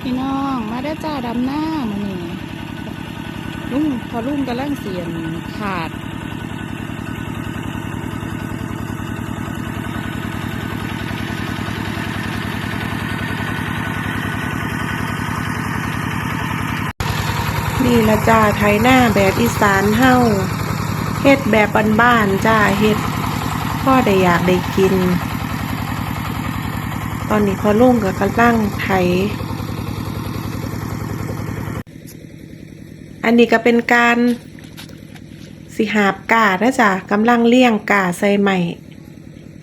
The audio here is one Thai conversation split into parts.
พี่น้องมาได้จ้าดำหน้ามานี่ลุงพอลุงกำลังเสียนขาด นี่ละจ้าไทยหน้าแบบอีสานเฮาเฮ็ดแบบบ้านๆจ้าเฮ็ดพ่อได้อยากได้กิน ตอนนี้พอลุงกับกำลังไถ อันนี้ก็เป็นการสิหาบกาดนะจ้ะกำลังเลี้ยงกาใส่ใหม่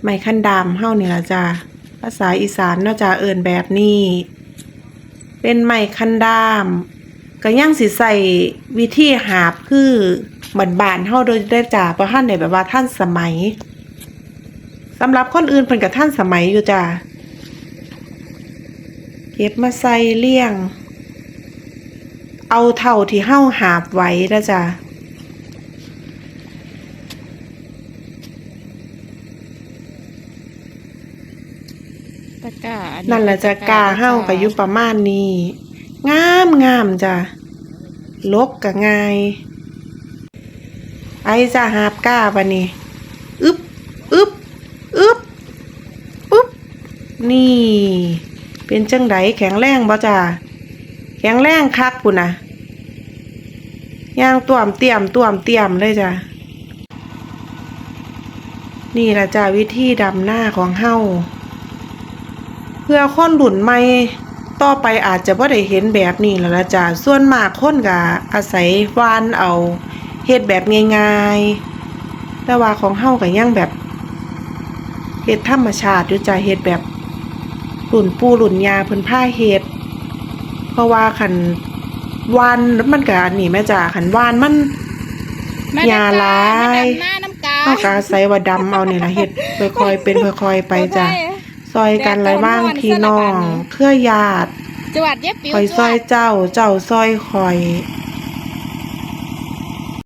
ใหม่ขั้นดามเฮ้านี่ละจ้ะภาษาอีสานเนาะจ้ะเอิ้นแบบนี้ เป็นใหม่คันดามก็ยังสิใส่วิธีหาบคือบันบานเฮาโดยได้จ้าเพราะท่านได้แบบว่าท่านสมัยสำหรับคนอื่นเพิ่นก็ท่านสมัยอยู่จ้าเก็บมาใส่เลี่ยง เอาเท่าที่เฮาหาบไว้นะจ้าตะกร้าอันั่นแหละจะกาเฮาก็อยู่ประมาณนี้ งามงามจ้ะลกก็ง่ายไปจ้ะหาบกาบัดนี้อึบอึบอึบปึ๊บนี่ เป็นจังไดแข็งแรงบ่จ้ะแข็งแรงคักพุ่นนะย่างต่วมเตรียมต่วมเตรียมเลยจ้ะ นี่ละจ้ะวิธีดำหน้าของเฮาเพื่อคนหลุนใหม่ต่อไปอาจจะบ่ได้เห็นแบบนี้แล้วละจ้ะส่วนมากคนก็อาศัยวานเอาเฮ็ดแบบง่ายๆ แต่ว่าของเฮาก็ยังแบบเฮ็ดธรรมชาติอยู่จ้ะเฮ็ดแบบหลุนปูหลุนยาเพิ่นพาเฮ็ด เพราะว่าคันวานมันก็อันนี้แม่จ้ะคันวานมันมาอย่าเด้อหลายมาดำหน้าน้ำกาเฮาก็อาศัยว่าดำเอานี่ล่ะเฮ็ดค่อยๆเป็นค่อยๆไปจ้ะซอยกันหลายบ้างพี่น้อง เครือญาติจวดเย็บปิวคอยจซวอยดเจ้า เจ้าซอยคอยจ